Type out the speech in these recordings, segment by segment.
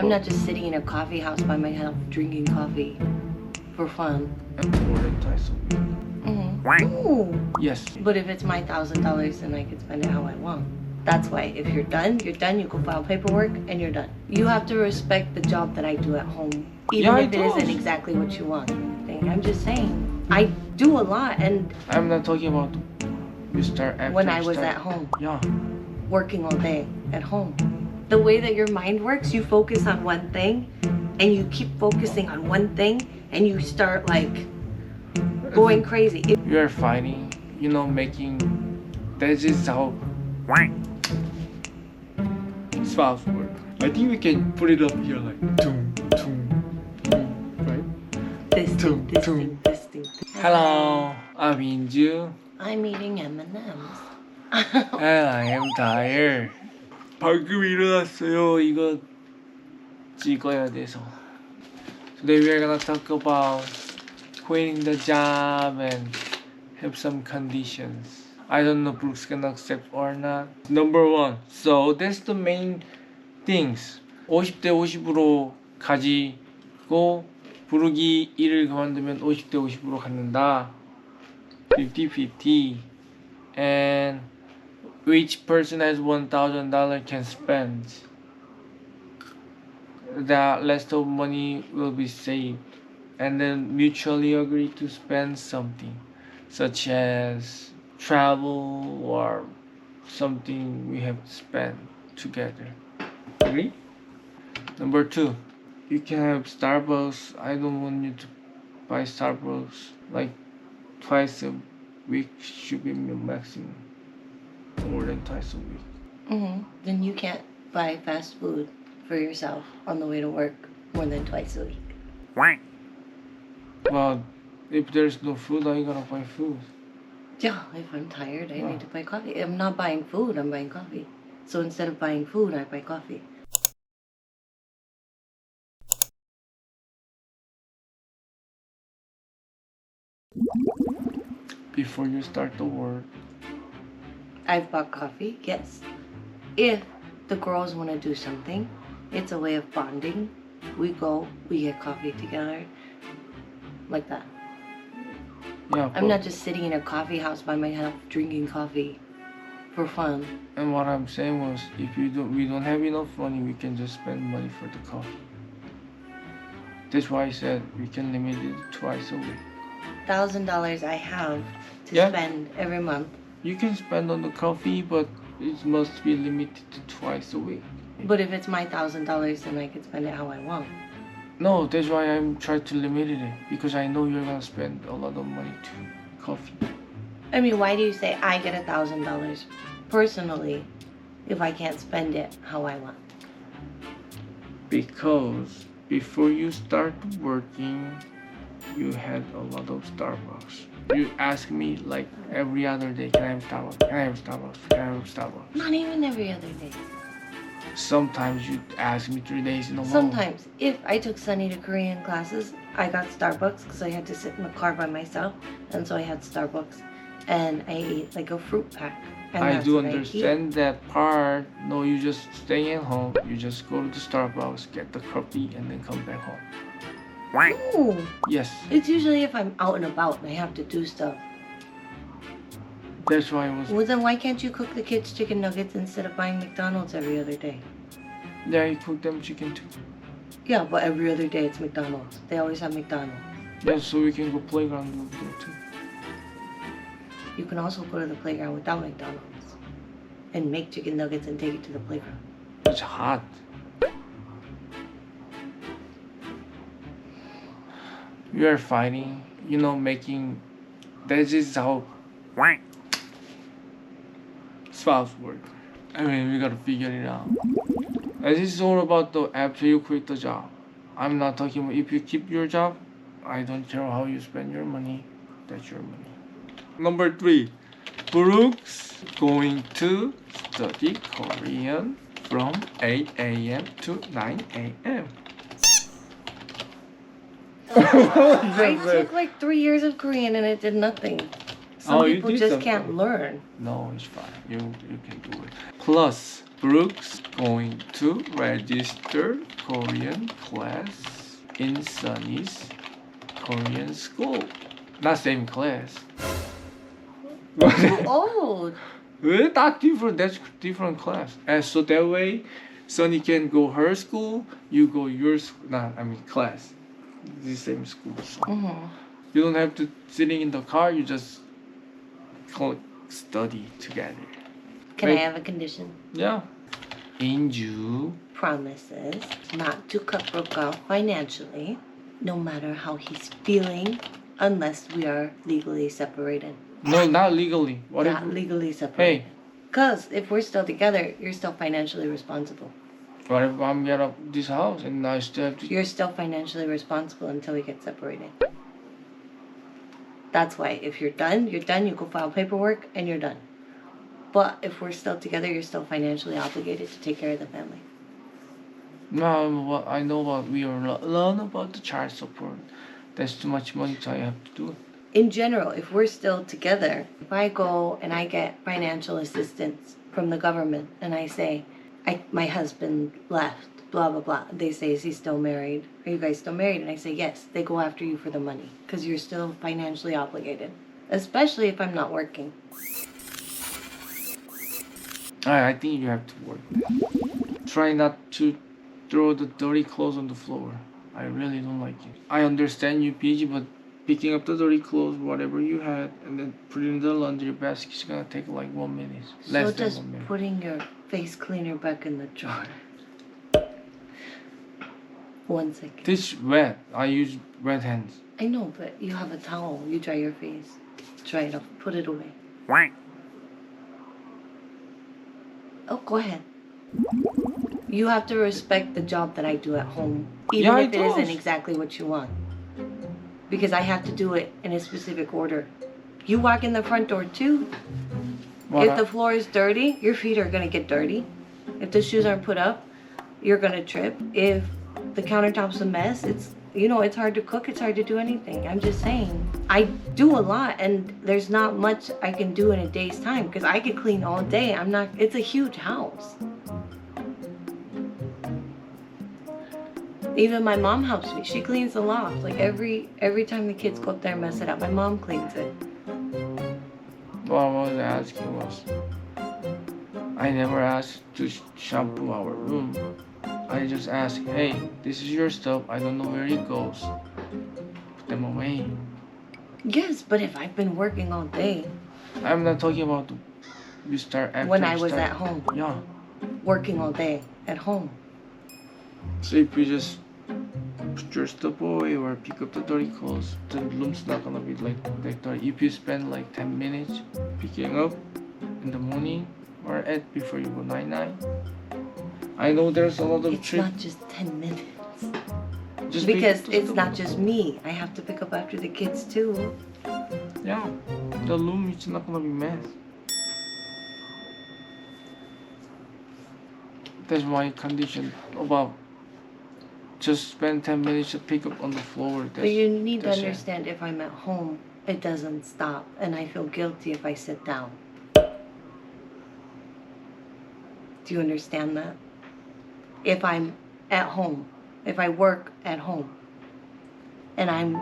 I'm not just sitting in a coffee house by myself drinking coffee for fun. And more than twice a week. Mm-hmm. Ooh. Yes. But if it's my thousand dollars, then I can spend it how I want. That's why if you're done, you're done. You go file paperwork and you're done. You have to respect the job that I do at home, even Yeah, if it isn't exactly what you want. I'm just saying, I do a lot, and I'm not talking about you start after when I was start. at home, Yeah. working all day at home, the way that your mind works, you focus on one thing, and you keep focusing on one thing, and you start like going crazy. You are fighting, you know, making. That is just how spouse work. I think we can put it up here like tum tum tum, right? this Tum, thing, this tum. thing, this thing. Hello, I'm Inju, I'm eating M&M's. and I am tired. 방금 일어났어요. 이거 찍어야 돼서. Today we are gonna talk about quitting the job and have some conditions. I don't know Brooks can accept or not. Number one. So that's the main things. 50대 50으로 가지고 부르기 일을 그만두면 50대 50으로 갖는다. 50-50 and each person has $1,000 can spend. The rest of money will be saved and then mutually agree to spend something such as travel or something we have to spend together. Agree? Number two, you can have Starbucks. I don't want you to buy Starbucks like twice a week should be the maximum. More than twice a week. hmm Then you can't buy fast food for yourself on the way to work more than twice a week. Well, if there's no food, how you gonna buy food? Yeah, if I'm tired, I Wow. need to buy coffee. I'm not buying food, I'm buying coffee. So instead of buying food, I buy coffee. Before you start the work, I've bought coffee, yes. If the girls want to do something, it's a way of bonding. We go, we get coffee together. Like that. yeah. I'm not just sitting in a coffee house by myself drinking coffee for fun. And what I'm saying was, if you don't, we don't have enough money, we can just spend money for the coffee. That's why I said we can limit it twice a week. Thousand dollars I have to Yeah. spend every month. You can spend on the coffee, but it must be limited to twice a week. But if it's my thousand dollars, then I can spend it how I want. No, that's why I'm trying to limit it because I know you're gonna spend a lot of money to coffee. I mean, why do you say I get a thousand dollars personally if I can't spend it how I want? Because before you start working, you had a lot of Starbucks. You ask me like every other day, can I have Starbucks? Can I have Starbucks? Can I have Starbucks? Not even every other day. Sometimes you ask me three days in a row. Sometimes, if I took Sunny to Korean classes, I got Starbucks because I had to sit in the car by myself, and so I had Starbucks, and I ate like a fruit pack. And I do understand that part. No, you just stay at home. You just go to the Starbucks, get the coffee, and then come back home. Ooh, Yes, it's usually if I'm out and about and I have to do stuff. that's why I was. Well, then why can't you cook the kids chicken nuggets instead of buying McDonald's every other day? Yeah, you cook them chicken too. Yeah, but every other day it's McDonald's. They always have McDonald's. Yeah, so we can go playground over there too. You can also go to the playground without McDonald's and make chicken nuggets and take it to the playground. It's hot. We are fighting, you know, making. That is how spouse work. I mean, we gotta figure it out. And this is all about the after you quit the job. I'm not talking about if you keep your job. I don't care how you spend your money. That's your money. Number three, Brooks going to study Korean from 8 a.m. to 9 a.m. I took like three years of Korean and it did nothing. Some Oh, you people did just something. can't learn. No, it's fine. You you can do it. Plus, Brooks going to register Korean class in Sunny's Korean school. Not same class. Oh, Eh, Not different. That's different class. And so that way, Sunny can go her school. You go your school. Nah, I mean class. The same school. So mhm. you don't have to sitting in the car. You just co- study together. Can I have a condition? Yeah. Inju. Promises not to cut Brooke off financially, no matter how he's feeling, unless we are legally separated. No, not legally. What Not if? legally separated. Hey, Because if we're still together, you're still financially responsible. What if I'm get up this house and I still have to? You're still financially responsible until we get separated. That's why if you're done, you're done, you go file paperwork and you're done. But if we're still together, you're still financially obligated to take care of the family. No, I know what we are learn about the child support. That's too much money, so I have to do it. In general, if we're still together, if I go and I get financial assistance from the government and I say, I, my husband left, blah, blah, blah, they say, is he still married? Are you guys still married? And I say, yes, they go after you for the money because you're still financially obligated, especially if I'm not working. I, I think you have to work. Try not to throw the dirty clothes on the floor. I really don't like it. I understand you busy, but picking up the dirty clothes, whatever you had, and then putting it in the laundry basket is gonna take like one minute. Less so than does one minute. putting your face cleaner back in the jar. One second. This wet. I use wet hands. I know, but you have a towel. You dry your face. Dry it off. Put it away. Oh, go ahead. You have to respect the job that I do at home, even Yeah, I if it isn't exactly what you want. Because I have to do it in a specific order. You walk in the front door too. If the floor is dirty, your feet are gonna get dirty. If the shoes aren't put up, you're gonna trip. If the countertop's a mess, it's you know it's hard to cook. It's hard to do anything. I'm just saying. I do a lot, and there's not much I can do in a day's time because I could clean all day. I'm not. It's a huge house. Even my mom helps me. She cleans the loft. Like every every time the kids go up there and mess it up, my mom cleans it. What I was asking was, I never asked to shampoo our room. I just asked, hey, this is your stuff. I don't know where it goes. Put them away. Yes, but if I've been working all day, I'm not talking about the, you start after when I was start. at home, Yeah. working all day at home. So if you just put the boy or pick up the dirty clothes, the room's not gonna be like that dirty. If you spend like 10 minutes picking up in the morning or at before you go night night. I know there's a lot of It's not just 10 minutes. Just Because the it's not just me. I have to pick up after the kids too. Yeah, the room is not gonna be mess. That's my condition about just spend 10 minutes to pick up on the floor. That's, But you need to that's it. understand if I'm at home, it doesn't stop. And I feel guilty if I sit down. Do you understand that? If I'm at home, if I work at home, and I'm,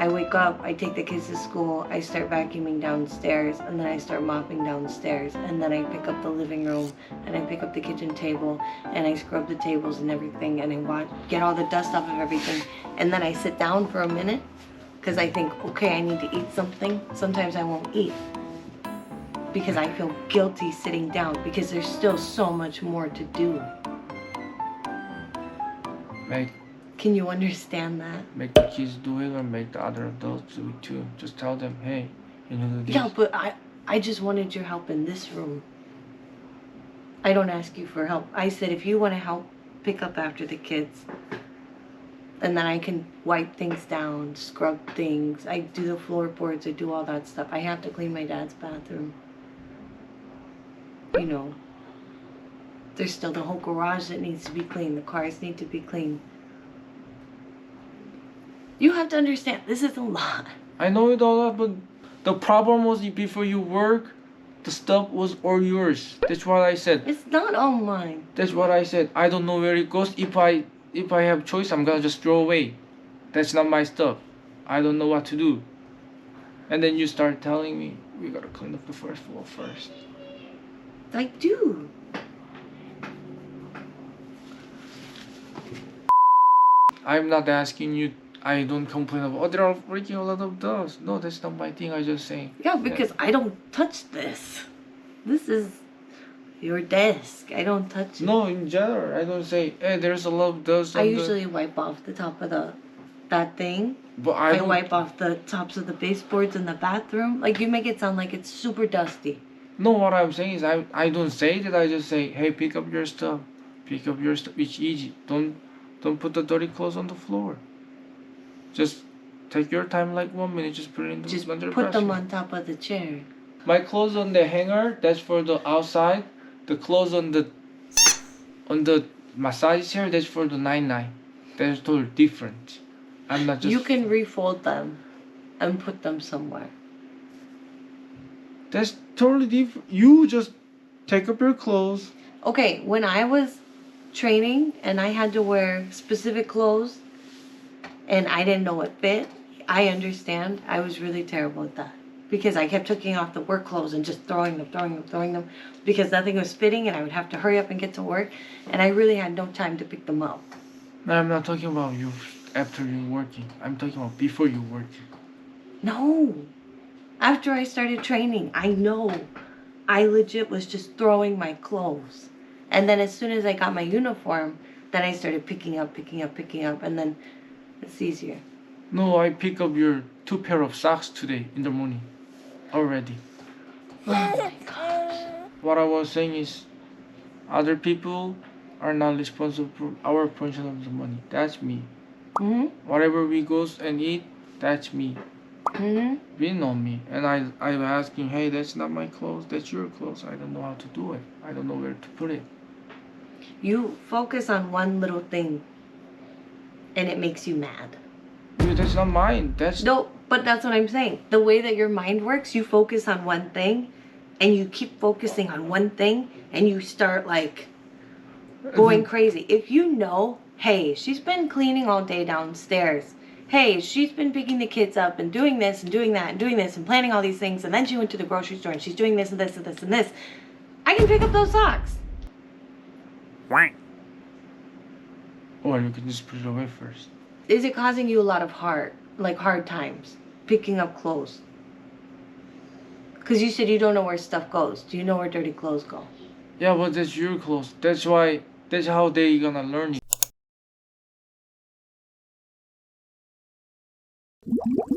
I wake up, I take the kids to school, I start vacuuming downstairs, and then I start mopping downstairs, and then I pick up the living room, and I pick up the kitchen table, and I scrub the tables and everything, and I watch, get all the dust off of everything, and then I sit down for a minute, because I think, okay, I need to eat something. Sometimes I won't eat because I feel guilty sitting down because there's still so much more to do. Make Can you understand that? make the kids do it or make the other adults do it too. Just tell them, hey, you know this. Yeah, but I I just wanted your help in this room. I don't ask you for help. I said if you want to help pick up after the kids, and then I can wipe things down, scrub things. I do the floorboards. I do all that stuff. I have to clean my dad's bathroom. You know. There's still the whole garage that needs to be cleaned. The cars need to be cleaned. You have to understand, this is a lot. I know it all, but the problem was before you work, the stuff was all yours. That's what I said. It's not all mine. That's what I said. I don't know where it goes. If I if I have choice, I'm gonna just throw away. That's not my stuff. I don't know what to do. And then you start telling me we gotta clean up the first floor first. I do. I'm not asking you. I don't complain about. Oh, there are freaking a lot of dust. No, that's not my thing. I just saying. Yeah, because I don't touch this. This is your desk. I don't touch it. No, in general, I don't say. Hey, there's a lot of dust. I on the-" usually wipe off the top of the that thing. But I, I, wipe off the tops of the baseboards in the bathroom. Like you make it sound like it's super dusty. No, what I'm saying is I I don't say that. I just say, hey, pick up your stuff. Pick up your stuff. It's easy. Don't don't put the dirty clothes on the floor. Just take your time, like one minute. Just put it in the Just under put them on top of the chair. My clothes on the hanger. That's for the outside. The clothes on the on the massage chair. That's for the nine nine. That's totally different. I'm not just. You can refold them and put them somewhere. That's totally different. You just take up your clothes. Okay, when I was training and I had to wear specific clothes and I didn't know what fit, I understand. I was really terrible at that. Because I kept taking off the work clothes and just throwing them, throwing them, throwing them because nothing was fitting and I would have to hurry up and get to work and I really had no time to pick them up. No, I'm not talking about you after you're working. I'm talking about before you working. No. After I started training, I know. I legit was just throwing my clothes. And then as soon as I got my uniform, then I started picking up, picking up, picking up, and then it's easier. No, I pick up your two pair of socks today in the morning. Already. Oh my gosh. What I was saying is, other people are not responsible for our portion of the money. That's me. hmm Whatever we goes and eat, that's me. hmm We know me. And I, I'm asking, hey, that's not my clothes. That's your clothes. I don't know how to do it. I don't know where to put it. You focus on one little thing and it makes you mad. Dude, that's not mine. That's No, but that's what I'm saying. The way that your mind works, you focus on one thing and you keep focusing on one thing and you start like going crazy. If you know, hey, she's been cleaning all day downstairs. Hey, she's been picking the kids up and doing this and doing that and doing this and planning all these things. And then she went to the grocery store and she's doing this and this and this and this. I can pick up those socks. Or you can just put it away first. Is it causing you a lot of hard, like hard times, picking up clothes? Because you said you don't know where stuff goes. Do you know where dirty clothes go? Yeah, but that's your clothes. That's why. That's how they gonna learn it.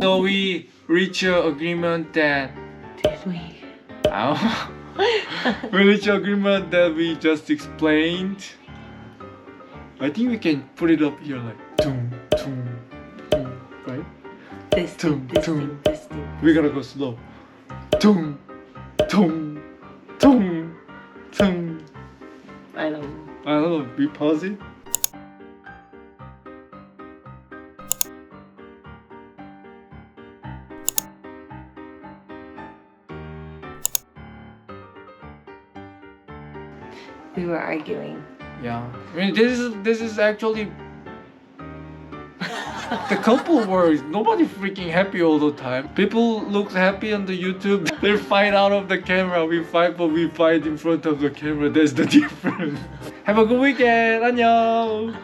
So we reach a agreement that Did we? Ow. we reach agreement that we just explained. I think we can put it up here like tum tum tum, right? Thing, this tum. thing, this thing. We gotta go slow. Tum tum tum tum. I don't know. I don't know. We pause it. We were arguing. Yeah. I mean, this is this is actually the couple works. Nobody freaking happy all the time. People look happy on the YouTube. They fight out of the camera. We fight, but we fight in front of the camera. That's the difference. Have a good weekend. 안녕.